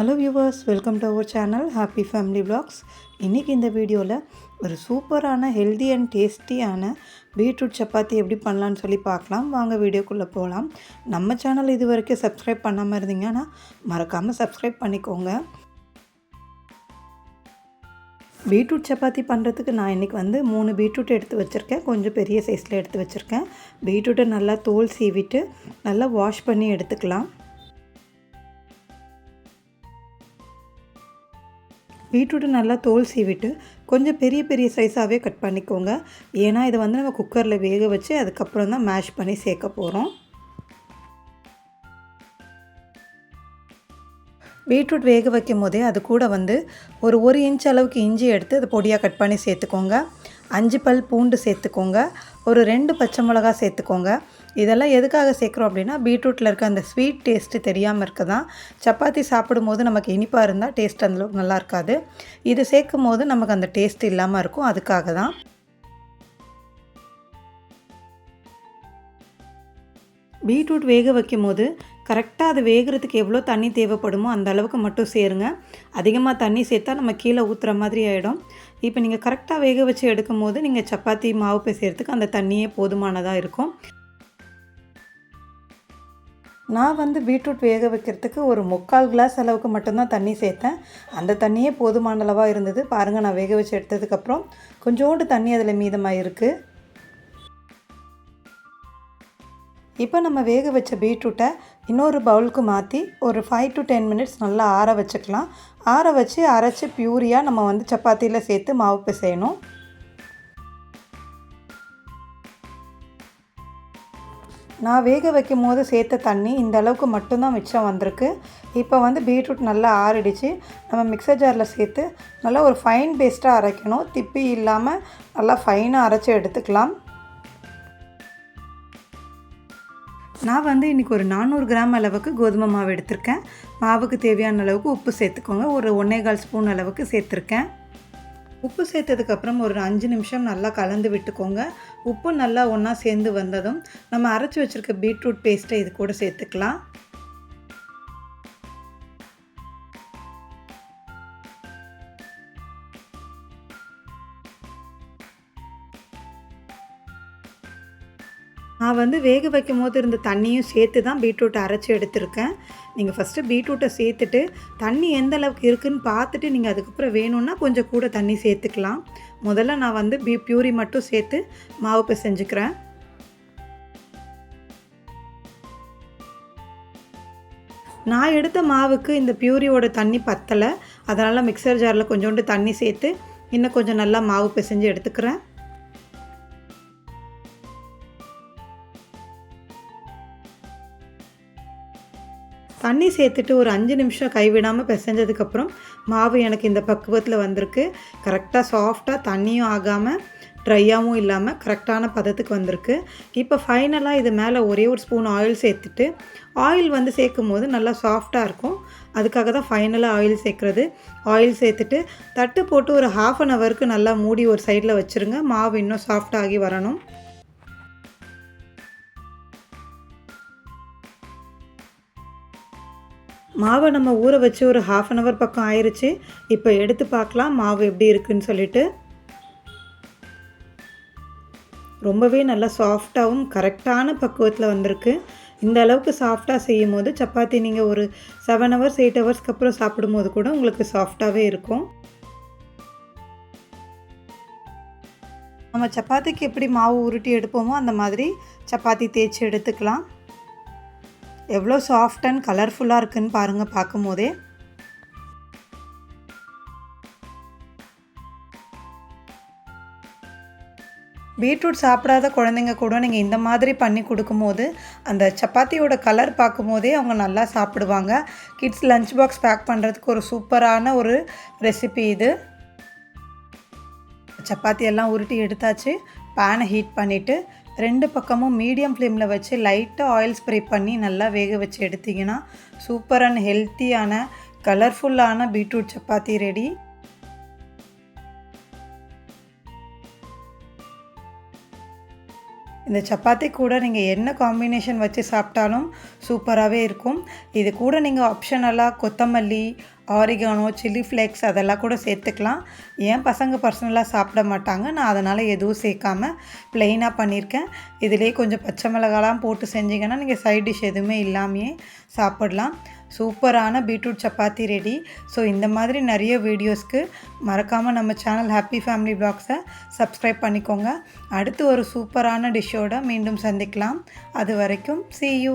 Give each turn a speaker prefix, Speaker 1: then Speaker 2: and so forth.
Speaker 1: Hello viewers welcome to our channel happy family blogs இன்றைக்கி இந்த வீடியோவில் ஒரு சூப்பரான ஹெல்தி அண்ட் டேஸ்டியான பீட்ரூட் சப்பாத்தி எப்படி பண்ணலான்னு சொல்லி பார்க்கலாம். வாங்க வீடியோக்குள்ளே போகலாம் நம்ம சேனல் இது வரைக்கும் சப்ஸ்கிரைப் பண்ணாமல் இருந்தீங்கன்னா மறக்காமல் சப்ஸ்கிரைப் பண்ணிக்கோங்க. பீட்ரூட் சப்பாத்தி பண்ணுறதுக்கு நான் இன்றைக்கி வந்து மூணு பீட்ரூட் எடுத்து வச்சுருக்கேன். கொஞ்சம் பெரிய சைஸில் எடுத்து வச்சுருக்கேன். பீட்ரூட்டை நல்லா தோல் சீவிட்டு நல்லா வாஷ் பண்ணி எடுத்துக்கலாம். பீட்ரூட்டை நல்லா தோல் சீவிட்டு கொஞ்சம் பெரிய பெரிய சைஸாகவே கட் பண்ணிக்கோங்க. ஏன்னா இதை வந்து நம்ம குக்கரில் வேக வச்சு அதுக்கப்புறம் தான் மேஷ் பண்ணி சேர்க்க போகிறோம் பீட்ரூட் வேக வைக்கும் போதே அது கூட வந்து ஒரு ஒரு இன்ச் அளவுக்கு இஞ்சி எடுத்து அதை பொடியாக கட் பண்ணி சேர்த்துக்கோங்க. அஞ்சு பல் பூண்டு சேர்த்துக்கோங்க. ஒரு ரெண்டு பச்சை மிளகா சேர்த்துக்கோங்க. இதெல்லாம் எதுக்காக சேர்க்குறோம் அப்படின்னா பீட்ரூட்டில் இருக்க அந்த ஸ்வீட் டேஸ்ட்டு தெரியாமல் இருக்க தான் சப்பாத்தி சாப்பிடும்போது நமக்கு இனிப்பாக இருந்தால் டேஸ்ட் அந்தளவுக்கு நல்லா இருக்காது. இது சேர்க்கும் போது நமக்கு அந்த டேஸ்ட் இல்லாமல் இருக்கும். அதுக்காக தான் பீட்ரூட் வேக வைக்கும் போது கரெக்டாக அது வேகிறதுக்கு எவ்வளோ தண்ணி தேவைப்படுமோ அந்த அளவுக்கு மட்டும் சேருங்க. அதிகமாக தண்ணி சேர்த்தா நம்ம கீழே ஊற்றுற மாதிரி ஆகிடும் இப்போ நீங்கள் கரெக்டாக வேக வச்சு எடுக்கும் போது நீங்கள் சப்பாத்தி மாவு பிசைகிறதுக்கு அந்த தண்ணியே போதுமானதாக இருக்கும். நான் வந்து பீட்ரூட் வேக வைக்கிறதுக்கு ஒரு முக்கால் கிளாஸ் அளவுக்கு மட்டும்தான் தண்ணி சேர்த்தேன். அந்த தண்ணியே போதுமான அளவாக இருந்தது. பாருங்கள் நான் வேக வச்சு எடுத்ததுக்கப்புறம் கொஞ்சோண்டு தண்ணி அதில் மீதமாக இருக்குது இப்போ நம்ம வேக வச்ச பீட்ரூட்டை இன்னொரு பவுலுக்கு மாற்றி ஒரு ஃபைவ் டு டென் மினிட்ஸ் நல்லா ஆற வச்சுக்கலாம். ஆற வச்சு அரைச்சி பியூரியாக நம்ம வந்து சப்பாத்தியில் சேர்த்து மாவு பிசையணும். நான் வேக வைக்கும் போது சேர்த்த தண்ணி இந்த அளவுக்கு மட்டும்தான் மிச்சம் வந்திருக்கு. இப்போ வந்து பீட்ரூட் நல்லா ஆறிடுச்சு. நம்ம மிக்சர் ஜாரில் சேர்த்து நல்லா ஒரு ஃபைன் பேஸ்ட்டாக அரைக்கணும். திப்பி இல்லாமல் நல்லா ஃபைனாக அரைச்சி எடுத்துக்கலாம். நான் வந்து இன்றைக்கி ஒரு நானூறு கிராம் அளவுக்கு கோதுமை மாவு எடுத்திருக்கேன். மாவுக்கு தேவையான அளவுக்கு உப்பு சேர்த்துக்கோங்க. ஒரு ஒன்றே கால் ஸ்பூன் அளவுக்கு சேர்த்துருக்கேன். உப்பு சேர்த்ததுக்கப்புறம் ஒரு அஞ்சு நிமிஷம் நல்லா கலந்து விட்டுக்கோங்க. உப்பு நல்லா ஒன்றா சேர்ந்து வந்ததும் நம்ம அரைச்சி வச்சுருக்க பீட்ரூட் பேஸ்ட்டை இது கூட சேர்த்துக்கலாம். நான் வந்து வேக வைக்கும் போது இருந்த தண்ணியும் சேர்த்து தான் பீட்ரூட்டை அரைச்சி எடுத்திருக்கேன். நீங்கள் ஃபஸ்ட்டு பீட்ரூட்டை சேர்த்துட்டு தண்ணி எந்த அளவுக்கு இருக்குதுன்னு பார்த்துட்டு நீங்கள் அதுக்கப்புறம் வேணும்னா கொஞ்சம் கூட தண்ணி சேர்த்துக்கலாம். முதல்ல நான் வந்து பீ பியூரி மட்டும் சேர்த்து மாவு பிசைஞ்சுக்கிறேன். நான் எடுத்த மாவுக்கு இந்த பியூரியோட தண்ணி பத்தலை. அதனால் மிக்சர் ஜாரில் கொஞ்சோண்டு தண்ணி சேர்த்து இன்னும் கொஞ்சம் நல்லா மாவு பிசைஞ்சு எடுத்துக்கிறேன். தண்ணி சேர்த்துட்டு ஒரு அஞ்சு நிமிஷம் கைவிடாமல் பிசைஞ்சதுக்கப்புறம் மாவு எனக்கு இந்த பக்குவத்தில் வந்திருக்கு. கரெக்டாக சாஃப்டாக தண்ணியும் ஆகாமல் ட்ரையாகவும் இல்லாமல் கரெக்டான பதத்துக்கு வந்திருக்கு. இப்போ ஃபைனலாக இது மேலே ஒரே ஒரு ஸ்பூன் ஆயில் சேர்த்துட்டு ஆயில் வந்து சேர்க்கும் போது நல்லா சாஃப்டாக இருக்கும். அதுக்காக தான் ஃபைனலாக ஆயில் சேர்க்குறது. ஆயில் சேர்த்துட்டு தட்டு போட்டு ஒரு ஹாஃப் அன் ஹவருக்கு நல்லா மூடி ஒரு சைடில் வச்சுருங்க. மாவு இன்னும் சாஃப்டாகி வரணும். மாவை நம்ம ஊற வச்சு ஒரு ஹாஃப் அன் ஹவர் பக்கம் ஆயிடுச்சு இப்போ எடுத்து பார்க்கலாம் மாவு எப்படி இருக்குன்னு சொல்லிட்டு. ரொம்பவே நல்லா சாஃப்டாகவும் கரெக்டான பக்குவத்தில் வந்திருக்கு. இந்த அளவுக்கு சாஃப்டாக செய்யும் போது சப்பாத்தி நீங்கள் ஒரு செவன் ஹவர்ஸ் எயிட் ஹவர்ஸ்க்கு அப்புறம் சாப்பிடும்போது கூட உங்களுக்கு சாஃப்டாகவே இருக்கும். நம்ம சப்பாத்திக்கு எப்படி மாவு உருட்டி எடுப்போமோ அந்த மாதிரி சப்பாத்தி தேய்ச்சி எடுத்துக்கலாம். எவ்வளோ சாஃப்ட் அண்ட் கலர்ஃபுல்லாக இருக்குதுன்னு பாருங்கள் பார்க்கும்போதே. பீட்ரூட் சாப்பிடாத குழந்தைங்க கூட நீங்கள் இந்த மாதிரி பண்ணி கொடுக்கும்போது அந்த சப்பாத்தியோட கலர் பார்க்கும்போதே அவங்க நல்லா சாப்பிடுவாங்க. கிட்ஸ் லஞ்ச் பாக்ஸ் பேக் பண்ணுறதுக்கு ஒரு சூப்பரான ஒரு ரெசிபி இது. சப்பாத்தி எல்லாம் உருட்டி எடுத்தாச்சு. பேனை ஹீட் பண்ணிவிட்டு ரெண்டு பக்கமும் மீடியம் ஃப்ளேமில் வச்சு லைட்டாக ஆயில் ஸ்ப்ரே பண்ணி நல்லா வேக வச்சு எடுத்திங்கன்னா சூப்பர் அண்ட் ஹெல்த்தியான கலர்ஃபுல்லான பீட்ரூட் சப்பாத்தி ரெடி. இந்த சப்பாத்தி கூட நீங்கள் என்ன காம்பினேஷன் வச்சு சாப்பிட்டாலும் சூப்பராகவே இருக்கும். இது கூட நீங்கள் ஆப்ஷனலாக கொத்தமல்லி ஆரிகானோ சில்லி ஃப்ளேக்ஸ் அதெல்லாம் கூட சேர்த்துக்கலாம். ஏன் பசங்க பர்சனலாக சாப்பிட மாட்டாங்க. நான் அதனால் எதுவும் சேர்க்காம ப்ளெயினாக பண்ணியிருக்கேன். இதிலே கொஞ்சம் பச்சை மிளகாலாம் போட்டு செஞ்சிங்கன்னா நீங்கள் சைட் டிஷ் எதுவுமே இல்லாமையே சாப்பிடலாம். சூப்பரான பீட்ரூட் சப்பாத்தி ரெடி. ஸோ இந்த மாதிரி நிறைய வீடியோஸ்க்கு மறக்காமல் நம்ம சேனல் ஹாப்பி ஃபேமிலி பிளாக்ஸை சப்ஸ்கிரைப் பண்ணிக்கோங்க. அடுத்து ஒரு சூப்பரான டிஷ்ஷோட மீண்டும் சந்திக்கலாம். அது வரைக்கும் சி யூ